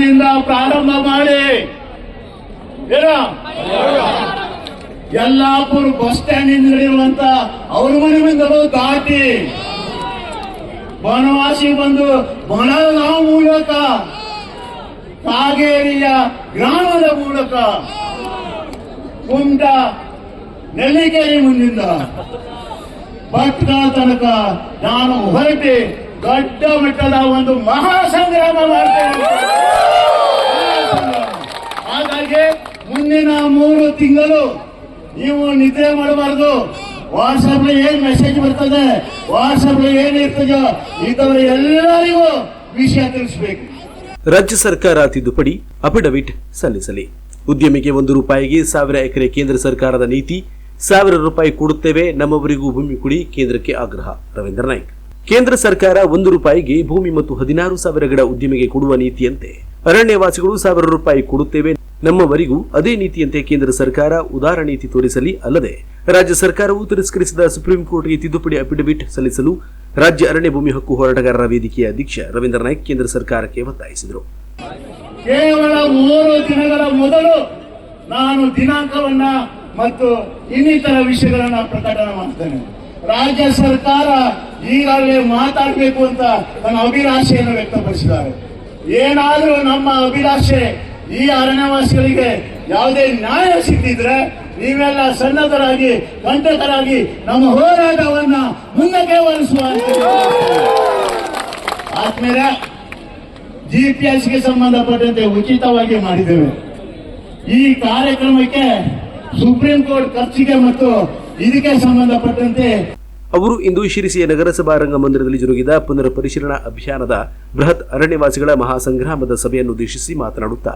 ಸ್ಟ್ಯಾಂಡಿನಿಂದ ಪ್ರಾರಂಭ ಮಾಡಿ. Yellapur bus stand ಹಿಂದ್ಗಡೆಯಿರುವಂತ ಅವ್ರ ಮನೆ ಮುಂದಲೂ ದಾಟಿ. ಬನವಾಸಿ ಬಂದು ಬನಗಾಂವ್ ಮೂಲಕ ಕಾಗೇರಿಯ ಗ್ರಾಮದ ಮೂಲಕ ಕುಂಟ ನೆಲ್ಲಿಕೇರಿ ಮುಂದಿಂದ ಭಟ್ಕಳ ತನಕ ನಾನು ಹೊರಟಿ ದೊಡ್ಡ ಮಟ್ಟದ ಒಂದು ಮಹಾಸಂಗ್ರಾಮ ಮಾಡ್ತೇನೆ. ಹಾಗಾಗಿ ಮುಂದಿನ ಮೂರು ತಿಂಗಳು ನೀವು ನಿದ್ರೆ ಮಾಡಬಾರ್ದು. ವಾಟ್ಸಪ್ ಏನ್ ಮೆಸೇಜ್ ಬರ್ತದೆ ವಾಟ್ಸಪ್ ಏನ್ ಇರ್ತದೋ ಇದರ ಎಲ್ಲರಿಗೂ ವಿಷಯ ತಿಳಿಸಬೇಕು. ರಾಜ್ಯ ಸರ್ಕಾರ ತಿದ್ದುಪಡಿ ಅಫಿಡವಿಟ್ ಸಲ್ಲಿಸಲಿ. ಉದ್ಯಮಿಗೆ ಒಂದು ರೂಪಾಯಿಗೆ ಸಾವಿರ ಎಕರೆ ಕೇಂದ್ರ ಸರ್ಕಾರದ ನೀತಿ, ಸಾವಿರ ರೂಪಾಯಿ ಕೊಡುತ್ತೇವೆ, ನಮ್ಮವರಿಗೂ ಭೂಮಿ ಕೊಡಿ ಕೇಂದ್ರಕ್ಕೆ ಆಗ್ರಹ, ರವೀಂದ್ರ ನಾಯ್ಕ. ಕೇಂದ್ರ ಸರ್ಕಾರ ಒಂದು ರೂಪಾಯಿಗೆ ಭೂಮಿ ಮತ್ತು ಹದಿನಾರು ಸಾವಿರ ಗಿಡ ಉದ್ಯಮಿಗೆ ಕೊಡುವ ನೀತಿಯಂತೆ. ಅರಣ್ಯವಾಸಿಗಳು ಸಾವಿರ ರೂಪಾಯಿ ಕೊಡುತ್ತೇವೆ ನಮ್ಮವರಿಗೂ ಅದೇ ನೀತಿಯಂತೆ ಕೇಂದ್ರ ಸರ್ಕಾರ ಉದಾರ ನೀತಿ ತೋರಿಸಲಿ ಅಲ್ಲದೆ ರಾಜ್ಯ ಸರ್ಕಾರವು ತಿರಸ್ಕರಿಸಿದ ಸುಪ್ರೀಂ ಕೋರ್ಟ್ಗೆ ತಿದ್ದುಪಡಿ ಅಫಿಡವಿಟ್ ಸಲ್ಲಿಸಲು ರಾಜ್ಯ ಅರಣ್ಯ ಭೂಮಿ ಹಕ್ಕು ಹೋರಾಟಗಾರರ ವೇದಿಕೆಯ ಅಧ್ಯಕ್ಷ ರವೀಂದ್ರ ನಾಯ್ಕ ಕೇಂದ್ರ ಸರ್ಕಾರಕ್ಕೆ ಒತ್ತಾಯಿಸಿದರು. ಕೇವಲ ಮೂರು ದಿನಗಳ ಮೊದಲು ನಾನು ದಿನಾಂಕವನ್ನ ಮತ್ತು ಇನ್ನಿತರ ವಿಷಯಗಳನ್ನ ಪ್ರಕಟಣೆ ಮಾಡ್ತೇನೆ. ರಾಜ್ಯ ಸರ್ಕಾರ ಈಗಾಗಲೇ ಮಾತಾಡಬೇಕು ಅಂತ ನನ್ನ ಅಭಿಲಾಷೆಯನ್ನು ವ್ಯಕ್ತಪಡಿಸಿದ್ದಾರೆ. ಏನಾದರೂ ನಮ್ಮ ಅಭಿಲಾಷೆ ಈ ಅರಣ್ಯವಾಸಿಗಳಿಗೆ ಯಾವುದೇ ನ್ಯಾಯ ಸಿಕ್ಕಿದ್ರೆ ನೀವೆಲ್ಲ ಸನ್ನದ್ಧರಾಗಿ ಕಂಟಕರಾಗಿ ನಮ್ಮ ಹೋರಾಟವನ್ನ ಮುಂದಕ್ಕೆ ವಹಿಸುವ ಆದ್ಮೇಲೆ ಜಿಪಿಎಸ್ಗೆ ಸಂಬಂಧಪಟ್ಟಂತೆ ಉಚಿತವಾಗಿ ಮಾಡಿದ್ದೇವೆ. ಈ ಕಾರ್ಯಕ್ರಮಕ್ಕೆ ಸುಪ್ರೀಂ ಕೋರ್ಟ್ ಖರ್ಚಿಗೆ ಮತ್ತು ಇದಕ್ಕೆ ಸಂಬಂಧಪಟ್ಟಂತೆ ಅವರು ಇಂದು ಶಿರಿಸಿಯ ನಗರಸಭಾ ರಂಗಮಂದಿರದಲ್ಲಿ ಜರುಗಿದ ಪುನರ್ ಪರಿಶೀಲನಾ ಅಭಿಯಾನದ ಬೃಹತ್ ಅರಣ್ಯವಾಸಿಗಳ ಮಹಾಸಂಗ್ರಾಮದ ಸಭೆಯನ್ನು ಉದ್ದೇಶಿಸಿ ಮಾತನಾಡುತ್ತಾ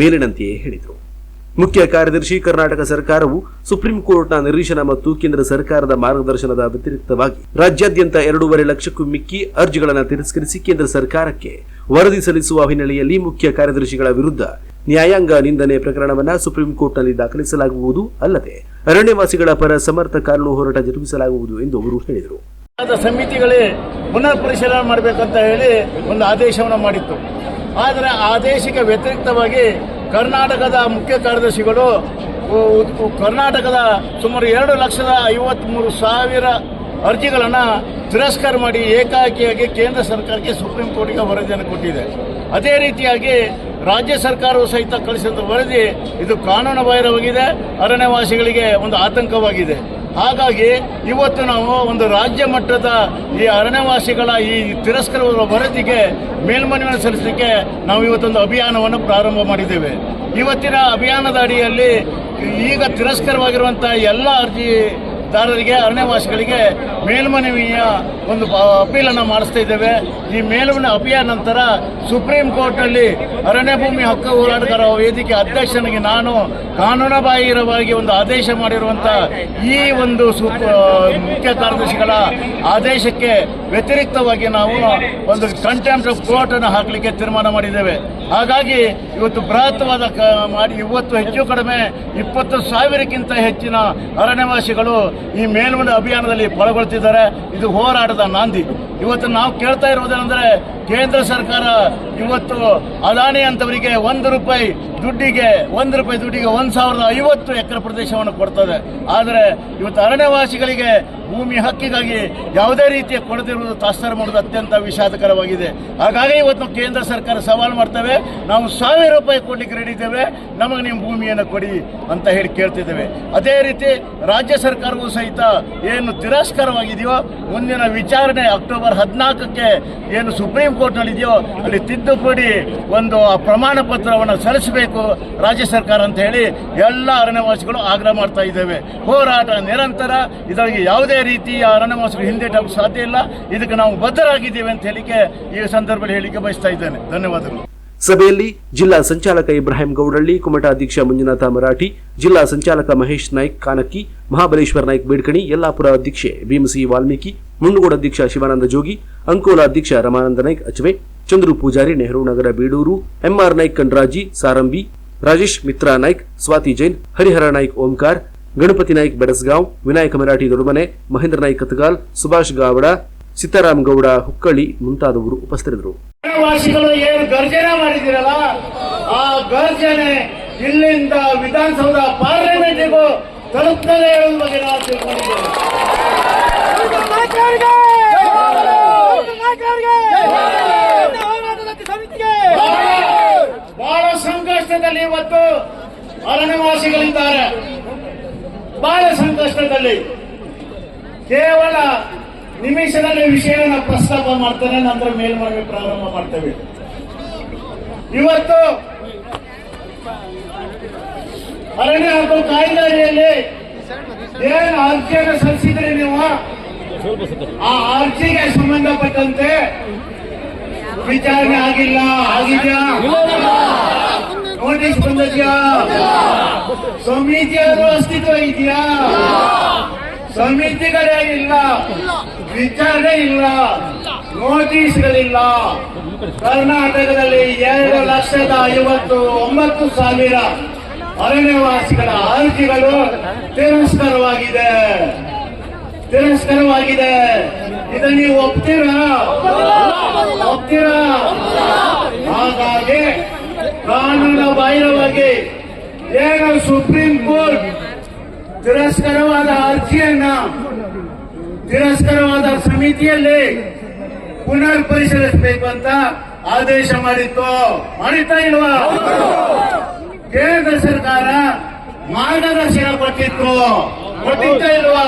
ಮೇಲಿನಂತೆಯೇ ಹೇಳಿದರು. ಮುಖ್ಯ ಕಾರ್ಯದರ್ಶಿ, ಕರ್ನಾಟಕ ಸರ್ಕಾರವು ಸುಪ್ರೀಂ ಕೋರ್ಟ್ನ ನಿರ್ದೇಶನ ಮತ್ತು ಕೇಂದ್ರ ಸರ್ಕಾರದ ಮಾರ್ಗದರ್ಶನದ ವ್ಯತಿರಿಕ್ತವಾಗಿ ರಾಜ್ಯಾದ್ಯಂತ ಎರಡೂವರೆ ಲಕ್ಷಕ್ಕೂ ಮಿಕ್ಕಿ ಅರ್ಜಿಗಳನ್ನು ತಿರಸ್ಕರಿಸಿ ಕೇಂದ್ರ ಸರ್ಕಾರಕ್ಕೆ ವರದಿ ಸಲ್ಲಿಸುವ ಹಿನ್ನೆಲೆಯಲ್ಲಿ ಮುಖ್ಯ ಕಾರ್ಯದರ್ಶಿಗಳ ವಿರುದ್ಧ ನ್ಯಾಯಾಂಗ ನಿಂದನೆ ಪ್ರಕರಣವನ್ನು ಸುಪ್ರೀಂ ಕೋರ್ಟ್ನಲ್ಲಿ ದಾಖಲಿಸಲಾಗುವುದು ಅಲ್ಲದೆ ಅರಣ್ಯವಾಸಿಗಳ ಪರ ಸಮರ್ಥ ಕಾನೂನು ಹೋರಾಟ ಜರುಗಿಸಲಾಗುವುದು ಎಂದು ಅವರು ಹೇಳಿದರು. ಸಮಿತಿಗಳೇ ಪುನರ್ ಪರಿಶೀಲನೆ ಮಾಡಬೇಕಂತ ಹೇಳಿ ಒಂದು ಆದೇಶವನ್ನು ಮಾಡಿತ್ತು. ಆದರೆ ಆದೇಶಕ್ಕೆ ವ್ಯತಿರಿಕ್ತವಾಗಿ ಕರ್ನಾಟಕದ ಮುಖ್ಯ ಕಾರ್ಯದರ್ಶಿಗಳು ಕರ್ನಾಟಕದ ಸುಮಾರು ಎರಡು ಲಕ್ಷದ ಐವತ್ಮೂರು ಸಾವಿರ ಅರ್ಜಿಗಳನ್ನು ತಿರಸ್ಕಾರ ಮಾಡಿ ಏಕಾಕಿಯಾಗಿ ಕೇಂದ್ರ ಸರ್ಕಾರಕ್ಕೆ ಸುಪ್ರೀಂ ಕೋರ್ಟ್ಗೆ ವರದಿಯನ್ನು ಕೊಟ್ಟಿದೆ. ಅದೇ ರೀತಿಯಾಗಿ ರಾಜ್ಯ ಸರ್ಕಾರವು ಸಹಿತ ಕಳಿಸಿದ ವರದಿ, ಇದು ಕಾನೂನು ಬಾಹಿರವಾಗಿದೆ. ಅರಣ್ಯವಾಸಿಗಳಿಗೆ ಒಂದು ಆತಂಕವಾಗಿದೆ. ಹಾಗಾಗಿ ಇವತ್ತು ನಾವು ಒಂದು ರಾಜ್ಯ ಮಟ್ಟದ ಈ ಅರಣ್ಯವಾಸಿಗಳ ಈ ತಿರಸ್ಕರ ವರದಿಗೆ ಮೇಲ್ಮನವಿಯನ್ನು ಸಲ್ಲಿಸಲಿಕ್ಕೆ ನಾವು ಇವತ್ತೊಂದು ಅಭಿಯಾನವನ್ನು ಪ್ರಾರಂಭ ಮಾಡಿದ್ದೇವೆ. ಇವತ್ತಿನ ಅಭಿಯಾನದ ಅಡಿಯಲ್ಲಿ ಈಗ ತಿರಸ್ಕರವಾಗಿರುವಂಥ ಎಲ್ಲ ಅರ್ಜಿದಾರರಿಗೆ ಅರಣ್ಯವಾಸಿಗಳಿಗೆ ಮೇಲ್ಮನವಿಯ ಒಂದು ಅಪೀಲನ್ನು ಮಾಡಿಸ್ತಾ ಇದ್ದೇವೆ. ಈ ಮೇಲ್ಮನೆ ಅಪಿಯ ನಂತರ ಸುಪ್ರೀಂ ಕೋರ್ಟ್ನಲ್ಲಿ ಅರಣ್ಯ ಭೂಮಿ ಹಕ್ಕು ಹೋರಾಟಗಾರ ವೇದಿಕೆ ಅಧ್ಯಕ್ಷನಿಗೆ ನಾನು ಕಾನೂನುಬಾಹಿರವಾಗಿ ಒಂದು ಆದೇಶ ಮಾಡಿರುವಂಥ ಈ ಒಂದು ಮುಖ್ಯ ಕಾರ್ಯದರ್ಶಿಗಳ ಆದೇಶಕ್ಕೆ ವ್ಯತಿರಿಕ್ತವಾಗಿ ನಾವು ಒಂದು ಕಂಟೆಂಪ್ಟ್ ಆಫ್ ಕೋರ್ಟ್ ಅನ್ನು ಹಾಕಲಿಕ್ಕೆ ತೀರ್ಮಾನ ಮಾಡಿದ್ದೇವೆ. ಹಾಗಾಗಿ ಇವತ್ತು ಬೃಹತ್ವಾದ ಮಾಡಿ, ಇವತ್ತು ಹೆಚ್ಚು ಕಡಿಮೆ ಇಪ್ಪತ್ತು ಸಾವಿರಕ್ಕಿಂತ ಹೆಚ್ಚಿನ ಅರಣ್ಯವಾಸಿಗಳು ಈ ಮೇಲ್ಮನೆ ಅಭಿಯಾನದಲ್ಲಿ ಪಾಲ್ಗೊಳ್ತಿದ್ದಾರೆ. ಇದು ಹೋರಾಟದ ನಾಂದಿ. ಇವತ್ತು ನಾವು ಕೇಳ್ತಾ ಇರುವುದೇನೆಂದರೆ ಕೇಂದ್ರ ಸರ್ಕಾರ ಇವತ್ತು ಅದಾನಿ ಅಂತವರಿಗೆ ಒಂದು ರೂಪಾಯಿ ದುಡ್ಡಿಗೆ, ಒಂದು ರೂಪಾಯಿ ದುಡ್ಡಿಗೆ ಒಂದು ಸಾವಿರದ ಐವತ್ತು ಎಕರೆ ಪ್ರದೇಶವನ್ನು ಕೊಡ್ತದೆ. ಆದರೆ ಇವತ್ತು ಅರಣ್ಯವಾಸಿಗಳಿಗೆ ಭೂಮಿ ಹಕ್ಕಿಗಾಗಿ ಯಾವುದೇ ರೀತಿಯ ಕೊಡದಿರುವುದು ತಾತ್ಸಾರ ಮಾಡೋದು ಅತ್ಯಂತ ವಿಷಾದಕರವಾಗಿದೆ. ಹಾಗಾಗಿ ಇವತ್ತು ಕೇಂದ್ರ ಸರ್ಕಾರ ಸವಾಲು ಮಾಡ್ತೇವೆ. ನಾವು ಸಾವಿರ ರೂಪಾಯಿ ಕೊಡಲಿಕ್ಕೆ ರೆಡಿ ಇದ್ದೇವೆ. ನಮಗೆ ನಿಮ್ಮ ಭೂಮಿಯನ್ನು ಕೊಡಿ ಅಂತ ಹೇಳಿ ಕೇಳ್ತಿದ್ದೇವೆ. ಅದೇ ರೀತಿ ರಾಜ್ಯ ಸರ್ಕಾರವೂ ಸಹಿತ ಏನು ತಿರಸ್ಕಾರವಾಗಿದೆಯೋ, ಮುಂದಿನ ವಿಚಾರಣೆ ಅಕ್ಟೋಬರ್ ಹದಿನಾಲ್ಕಕ್ಕೆ ಏನು ಸುಪ್ರೀಂ ಕೋರ್ಟ್ನಲ್ಲಿದೆಯೋ ಅಲ್ಲಿ ತಿದ್ದುಪಡಿ ಒಂದು ಪ್ರಮಾಣ ಪತ್ರವನ್ನು ಸಲ್ಲಿಸಬೇಕು ರಾಜ್ಯ ಸರ್ಕಾರ ಅಂತ ಹೇಳಿ ಎಲ್ಲ ಅರಣ್ಯವಾಸಿಗಳು ಆಗ್ರಹ ಮಾಡ್ತಾ ಇದ್ದೇವೆ. ಹೋರಾಟ ನಿರಂತರ. ಇದರಲ್ಲಿ ಯಾವುದೇ ರೀತಿಯ ಅರಣ್ಯವಾಸಿಗಳು ಹಿಂದೆಟಕ್ಕೆ ಸಾಧ್ಯ ಇಲ್ಲ. ಇದಕ್ಕೆ ನಾವು ಬದ್ಧರಾಗಿದ್ದೇವೆ ಅಂತ ಹೇಳಿಕೆ ಈ ಸಂದರ್ಭದಲ್ಲಿ ಹೇಳಿಕೆ ಬಯಸ್ತಾ ಇದ್ದೇನೆ. ಧನ್ಯವಾದಗಳು. ಸಭೆಯಲ್ಲಿ ಜಿಲ್ಲಾ ಸಂಚಾಲಕ ಇಬ್ರಾಹಿಂ ಗೌಡಳ್ಳಿ, ಕುಮಟಾ ಅಧ್ಯಕ್ಷ ಮಂಜುನಾಥ ಮರಾಠಿ, ಜಿಲ್ಲಾ ಸಂಚಾಲಕ ಮಹೇಶ್ ನಾಯ್ಕ್ ಕಾನಕ್ಕಿ, ಮಹಾಬಲೇಶ್ವರ ನಾಯ್ಕ್ ಬೇಡ್ಕಣಿ, ಯಲ್ಲಾಪುರ ಅಧ್ಯಕ್ಷೆ ಭೀಮಸಿ ವಾಲ್ಮೀಕಿ, ಮುಂಡಗೋಡ ಅಧ್ಯಕ್ಷ ಶಿವಾನಂದ ಜೋಗಿ, ಅಂಕೋಲ ಅಧ್ಯಕ್ಷ ರಮಾನಂದ ನಾಯ್ಕ್ ಅಚವೆ, ಚಂದ್ರು ಪೂಜಾರಿ, ನೆಹರು ನಗರ ಬೀಡೂರು, ಎಂಆರ್ ನಾಯ್ಕ್ ಕಂಡ್ರಾಜಿ ಸಾರಂಬಿ, ರಾಜೇಶ್ ಮಿತ್ರಾ ನಾಯ್ಕ್, ಸ್ವಾತಿ ಜೈನ್, ಹರಿಹರ ನಾಯ್ಕ್ ಓಂಕಾರ್, ಗಣಪತಿ ನಾಯ್ಕ್ ಬೆಡಸ್ಗಾಂವ್, ವಿನಾಯಕ ಮರಾಠಿ ದೊಡಮನೆ ಮಹೇಂದ್ರ ನಾಯ್ಕ್ ಕತ್ಗಾಲ್, ಸುಭಾಷ್ ಗಾವಡ ಸಿದ್ದಾರಾಮ್ ಗೌಡ ಹುಕ್ಕಳಿ ಮುಂತಾದವರು ಉಪಸ್ಥಿತರಿದ್ದರು. ಏನು ಗರ್ಜನೆ ಮಾಡಿದಿರಲ್ಲ ಆ ಗರ್ಜನೆ ಇಲ್ಲಿಂದ ವಿಧಾನಸೌಧ ಪಾರ್ಲಿಮೆಂಟ್ಗೂ ತಲುಪ್ತದೆ ಬಗ್ಗೆ ನಾವು ಬಹಳ ಸಂಕಷ್ಟದಲ್ಲಿ ಇವತ್ತು ಅರಣ್ಯವಾಸಿಗಳಿದ್ದಾರೆ. ಬಹಳ ಸಂಕಷ್ಟದಲ್ಲಿ. ಕೇವಲ ನಿಮಿಷದಲ್ಲಿ ವಿಷಯವನ್ನು ಪ್ರಸ್ತಾಪ ಮಾಡ್ತೇನೆ, ನಂತರ ಮೇಲ್ಮನವಿ ಪ್ರಾರಂಭ ಮಾಡ್ತೇವೆ. ಇವತ್ತು ಅರಣ್ಯ ಹಕ್ಕು ಕಾಯ್ದೆಯಲ್ಲಿ ಏನು ಅರ್ಜಿಯನ್ನು ಸಲ್ಲಿಸಿದ್ರಿ ನೀವು? ಆ ಅರ್ಜಿಗೆ ಸಂಬಂಧಪಟ್ಟಂತೆ ವಿಚಾರಣೆ ಆಗಿಲ್ಲ. ಆಗಿದ್ಯಾ? ನೋಟಿಸ್ ಬಂದಿದ್ಯಾ? ಸಮಿತಿಯಾದ್ರೂ ಅಸ್ತಿತ್ವ ಇದೆಯಾ? ಸಮಿತಿಗಳೇ ಇಲ್ಲ. ವಿಚಾರಣೆ ಇಲ್ಲ. ನೋಟಿಸ್ಗಳಿಲ್ಲ. ಕರ್ನಾಟಕದಲ್ಲಿ ಎರಡು ಲಕ್ಷದ ಐವತ್ತು ಒಂಬತ್ತು ಸಾವಿರ ಅರಣ್ಯವಾಸಿಗಳ ಅರ್ಜಿಗಳು ತಿರಸ್ಕಾರವಾಗಿದೆ. ತಿರಸ್ಕಾರವಾಗಿದೆ. ಇದನ್ನು ನೀವು ಒಪ್ತೀರಾ? ಒಪ್ತೀರಾ? ಹಾಗಾಗಿ ಕಾನೂನು ಬಾಹಿರವಾಗಿ ಏನು ಸುಪ್ರೀಂ ಕೋರ್ಟ್ ತಿರಸ್ಕರವಾದ ಅರ್ಜಿಯನ್ನ ತಿರಸ್ಕರವಾದ ಸಮಿತಿಯಲ್ಲಿ ಪುನರ್ ಪರಿಶೀಲಿಸಬೇಕು ಅಂತ ಆದೇಶ ಮಾಡಿತ್ತು. ಮಾಡಿತಾ ಇಲ್ವಾ? ಕೇಂದ್ರ ಸರ್ಕಾರ ಮಾರ್ಗದರ್ಶನ ಕೊಟ್ಟಿತ್ತು. ಕೊಟ್ಟಿತ್ತ ಇಲ್ವಾ?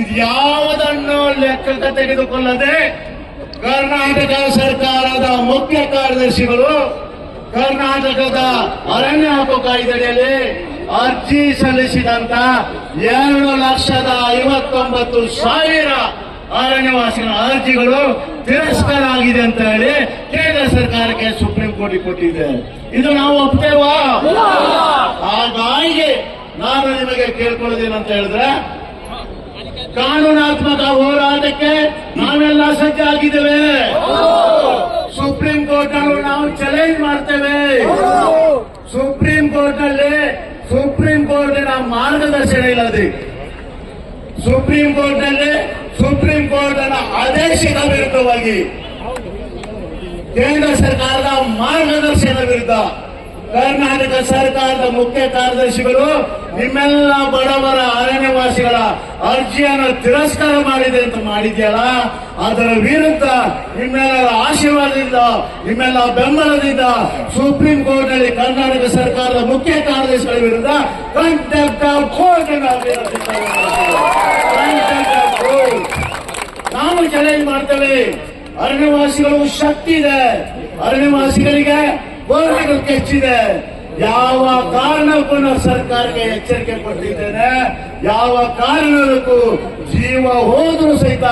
ಇದ್ಯಾವುದನ್ನು ಲೆಕ್ಕಕ್ಕೆ ತೆಗೆದುಕೊಳ್ಳದೆ ಕರ್ನಾಟಕ ಸರ್ಕಾರದ ಮುಖ್ಯ ಕಾರ್ಯದರ್ಶಿಗಳು ಕರ್ನಾಟಕದ ಅರಣ್ಯ ಹಕ್ಕು ಕಾಯ್ದೆಯಲ್ಲಿ ಅರ್ಜಿ ಸಲ್ಲಿಸಿದಂತ ಎರಡು ಲಕ್ಷದ ಐವತ್ತೊಂಬತ್ತು ಸಾವಿರ ಅರಣ್ಯವಾಸಿಗಳ ಅರ್ಜಿಗಳು ತಿರಸ್ಕಾರ ಆಗಿದೆ ಅಂತ ಹೇಳಿ ಕೇಂದ್ರ ಸರ್ಕಾರಕ್ಕೆ ಸುಪ್ರೀಂ ಕೋರ್ಟ್ ಕೊಟ್ಟಿದೆ. ಇದು ನಾವು ಒಪ್ತೇವಾ? ಹಾಗಾಗಿ ನಾನು ನಿಮಗೆ ಕೇಳ್ಕೊಳ್ಳೋದೇನಂತ ಹೇಳಿದ್ರೆ, ಕಾನೂನಾತ್ಮಕ ಹೋರಾಟಕ್ಕೆ ನಾವೆಲ್ಲ ಸಜ್ಜಾಗಿದ್ದೇವೆ. ಸುಪ್ರೀಂ ಕೋರ್ಟ್ ನಾವು ಚಾಲೆಂಜ್ ಮಾಡ್ತೇವೆ ಸುಪ್ರೀಂ ಕೋರ್ಟ್ನಲ್ಲಿ ಸುಪ್ರೀಂ ಕೋರ್ಟಿನ ಮಾರ್ಗದರ್ಶನ ಇಲ್ಲದೆ ಸುಪ್ರೀಂ ಕೋರ್ಟ್ನಲ್ಲಿ ಸುಪ್ರೀಂ ಕೋರ್ಟ್ನ ಆದೇಶದ ವಿರುದ್ಧವಾಗಿ ಕೇಂದ್ರ ಸರ್ಕಾರದ ಮಾರ್ಗದರ್ಶನ ವಿರುದ್ಧ ಕರ್ನಾಟಕ ಸರ್ಕಾರದ ಮುಖ್ಯ ಕಾರ್ಯದರ್ಶಿಗಳು, ನಿಮ್ಮೆಲ್ಲ ಬಡವರ ಅರಣ್ಯವಾಸಿಗಳ ಅರ್ಜಿಯನ್ನು ತಿರಸ್ಕಾರ ಮಾಡಿದೆ ಅಂತ ಮಾಡಿದ್ಯಲ್ಲ? ಅದರ ವಿರುದ್ಧ ನಿಮ್ಮೆಲ್ಲರ ಆಶೀರ್ವಾದದಿಂದ, ನಿಮ್ಮೆಲ್ಲ ಬೆಂಬಲದಿಂದ ಸುಪ್ರೀಂ ಕೋರ್ಟ್ನಲ್ಲಿ ಕರ್ನಾಟಕ ಸರ್ಕಾರದ ಮುಖ್ಯ ಕಾರ್ಯದರ್ಶಿಗಳ ವಿರುದ್ಧ ಕೋರ್ಟ್ ನಾವು ಚಾಲೆಂಜ್ ಮಾಡ್ತೇವೆ. ಅರಣ್ಯವಾಸಿಗಳು ಶಕ್ತಿ ಇದೆ. ಅರಣ್ಯವಾಸಿಗಳಿಗೆ ಹೋರಾಟಗಳು ಹೆಚ್ಚಿದೆ ಯಾವ ಕಾರಣಕ್ಕೂ ನಾವು ಸರ್ಕಾರಕ್ಕೆ ಎಚ್ಚರಿಕೆ ಕೊಟ್ಟಿದ್ದೇನೆ. ಯಾವ ಕಾರಣಕ್ಕೂ ಜೀವ ಹೋದರೂ ಸಹಿತ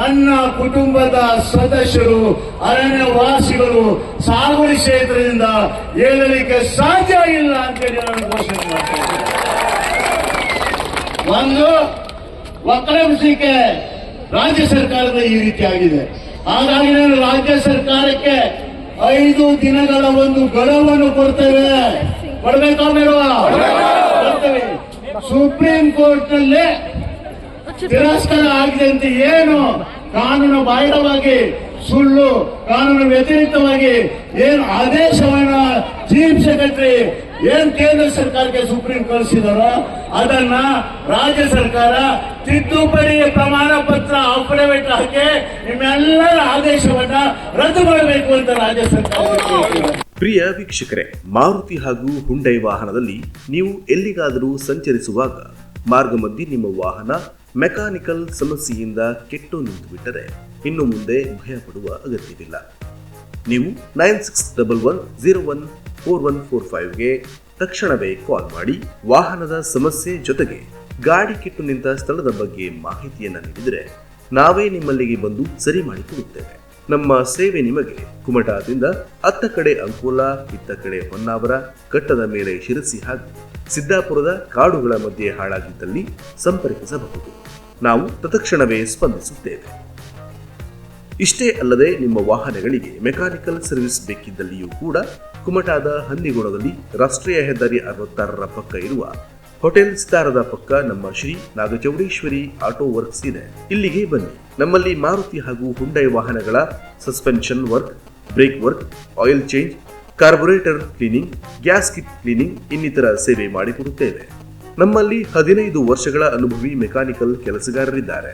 ನನ್ನ ಕುಟುಂಬದ ಸದಸ್ಯರು, ಅರಣ್ಯವಾಸಿಗಳು, ಸಾಗುವಳಿ ಕ್ಷೇತ್ರದಿಂದ ಹೇಳಲಿಕ್ಕೆ ಸಾಧ್ಯ ಇಲ್ಲ ಅಂತೇಳಿ ನಾನು ಘೋಷಣೆ ಮಾಡ್ತೇನೆ. ಒಂದು ವಕ್ರಮಿಸಿಕೆ ರಾಜ್ಯ ಸರ್ಕಾರದ ಈ ರೀತಿ ಆಗಿದೆ. ಹಾಗಾಗಿ ನಾನು ರಾಜ್ಯ ಸರ್ಕಾರಕ್ಕೆ ಐದು ದಿನಗಳ ಒಂದು ಗಡವನ್ನು ಕೊಡ್ತೇವೆ. ಕೊಡ್ಬೇಕಾ ಕೊಡ್ತೇವೆ. ಸುಪ್ರೀಂ ಕೋರ್ಟ್ನಲ್ಲಿ ತಿರಸ್ಕಾರ ಆಗಿದೆ ಅಂತ ಏನು? ಕಾನೂನು ಬಾಹಿರವಾಗಿ, ಸುಳ್ಳು, ಕಾನೂನು ವ್ಯತಿರಿಕ್ತವಾಗಿ ಏನು ಆದೇಶವನ್ನ ಚೀಫ್ ಸೆಕ್ರೆಟರಿ ಏನ್ ಕೇಂದ್ರ ಸರ್ಕಾರಕ್ಕೆ ಸುಪ್ರೀಂ ಕಳಿಸಿದಾರೋ ಅದನ್ನ ರಾಜ್ಯ ಸರ್ಕಾರ ತಿದ್ದುಪಡಿ ಪ್ರಮಾಣ ಪತ್ರ ಅಫಿಡವಿಟ್ ಹಾಕಿ ನಿಮ್ಮೆಲ್ಲರ ಆದೇಶವನ್ನ ರದ್ದು ಮಾಡಬೇಕು ಅಂತ ರಾಜ್ಯ ಸರ್ಕಾರ. ಪ್ರಿಯ ವೀಕ್ಷಕರೇ, ಮಾರುತಿ ಹಾಗೂ ಹುಂಡೈ ವಾಹನದಲ್ಲಿ ನೀವು ಎಲ್ಲಿಗಾದರೂ ಸಂಚರಿಸುವಾಗ ಮಾರ್ಗ ಮಧ್ಯೆ ನಿಮ್ಮ ವಾಹನ ಮೆಕ್ಯಾನಿಕಲ್ ಸಮಸ್ಯೆಯಿಂದ ಕೆಟ್ಟು ನಿಂತು ಬಿಟ್ಟರೆ ಇನ್ನು ಮುಂದೆ ಭಯ ಪಡುವ ಅಗತ್ಯವಿಲ್ಲ ನೀವು nine six double one zero one four one four ಫೈವ್ಗೆ ತಕ್ಷಣವೇ ಕಾಲ್ ಮಾಡಿ ವಾಹನದ ಸಮಸ್ಯೆ ಜೊತೆಗೆ ಗಾಡಿ ಕೆಟ್ಟು ನಿಂತ ಸ್ಥಳದ ಬಗ್ಗೆ ಮಾಹಿತಿಯನ್ನು ನೀಡಿದರೆ ನಾವೇ ನಿಮ್ಮಲ್ಲಿಗೆ ಬಂದು ಸರಿ ಮಾಡಿಕೊಡುತ್ತೇವೆ ನಮ್ಮ ಸೇವೆ ನಿಮಗೆ. ಕುಮಟಾದಿಂದ ಅತ್ತ ಕಡೆ ಅಂಕೋಲ, ಇತ್ತ ಕಡೆ ಹೊನ್ನಾವರ ಕಟ್ಟದ ಮೇಲೆ ಶಿರಸಿ ಹಾಗೂ ಸಿದ್ದಾಪುರದ ಕಾಡುಗಳ ಮಧ್ಯೆ ಹಾಳಾಗಿದ್ದಲ್ಲಿ ಸಂಪರ್ಕಿಸಬಹುದು. ನಾವು ತತ್ಕ್ಷಣವೇ ಸ್ಪಂದಿಸುತ್ತೇವೆ. ಇಷ್ಟೇ ಅಲ್ಲದೆ ನಿಮ್ಮ ವಾಹನಗಳಿಗೆ ಮೆಕ್ಯಾನಿಕಲ್ ಸರ್ವಿಸ್ ಬೇಕಿದ್ದಲ್ಲಿಯೂ ಕೂಡ ಕುಮಟಾದ ಹಂದಿಗೋಣದಲ್ಲಿ ರಾಷ್ಟ್ರೀಯ ಹೆದ್ದಾರಿ ಅರವತ್ತಾರರ ಪಕ್ಕ ಇರುವ ಹೋಟೆಲ್ ಸ್ಟಾರದ ಪಕ್ಕ ನಮ್ಮ ಶ್ರೀ ನಾಗಚೌಡೇಶ್ವರಿ ಆಟೋ ವರ್ಕ್ಸ್ ಇದೆ. ಇಲ್ಲಿಗೆ ಬನ್ನಿ. ನಮ್ಮಲ್ಲಿ ಮಾರುತಿ ಹಾಗೂ ಹುಂಡೈ ವಾಹನಗಳ suspension work, brake work, oil change, carburettor cleaning, gas kit cleaning ಇನ್ನಿತರ ಸೇವೆ ಮಾಡಿಕೊಡುತ್ತೇವೆ. ನಮ್ಮಲ್ಲಿ ಹದಿನೈದು ವರ್ಷಗಳ ಅನುಭವಿ ಮೆಕ್ಯಾನಿಕಲ್ ಕೆಲಸಗಾರರಿದ್ದಾರೆ.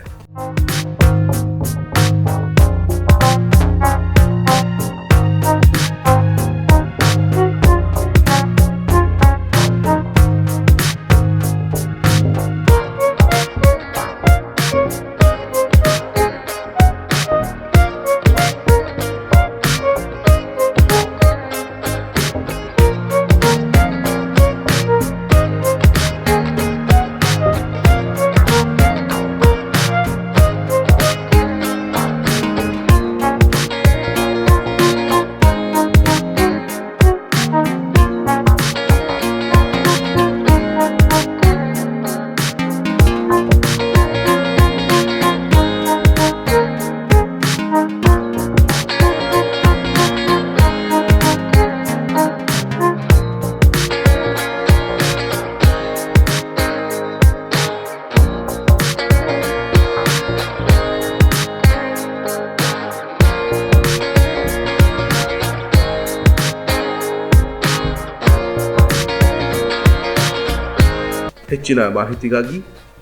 ಹೆಚ್ಚಿನ ಮಾಹಿತಿಗಾಗಿ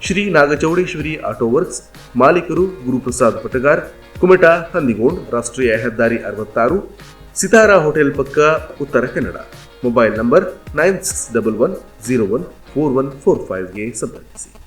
ಶ್ರೀ ನಾಗಚೌಡೇಶ್ವರಿ ಆಟೋ ವರ್ಕ್ಸ್ ಮಾಲೀಕರು ಗುರುಪ್ರಸಾದ್ ಪಟಗಾರ್, ಕುಮಟಾ, ಹಂದಿಗೋಂಡ್, ರಾಷ್ಟ್ರೀಯ ಹೆದ್ದಾರಿ ಅರವತ್ತಾರು, ಸಿತಾರಾ ಹೋಟೆಲ್ ಪಕ್ಕ Uttara Kannada. Mobile number nine six double one zero one four one four ಫೈವ್ಗೆ ಸಂಪರ್ಕಿಸಿ.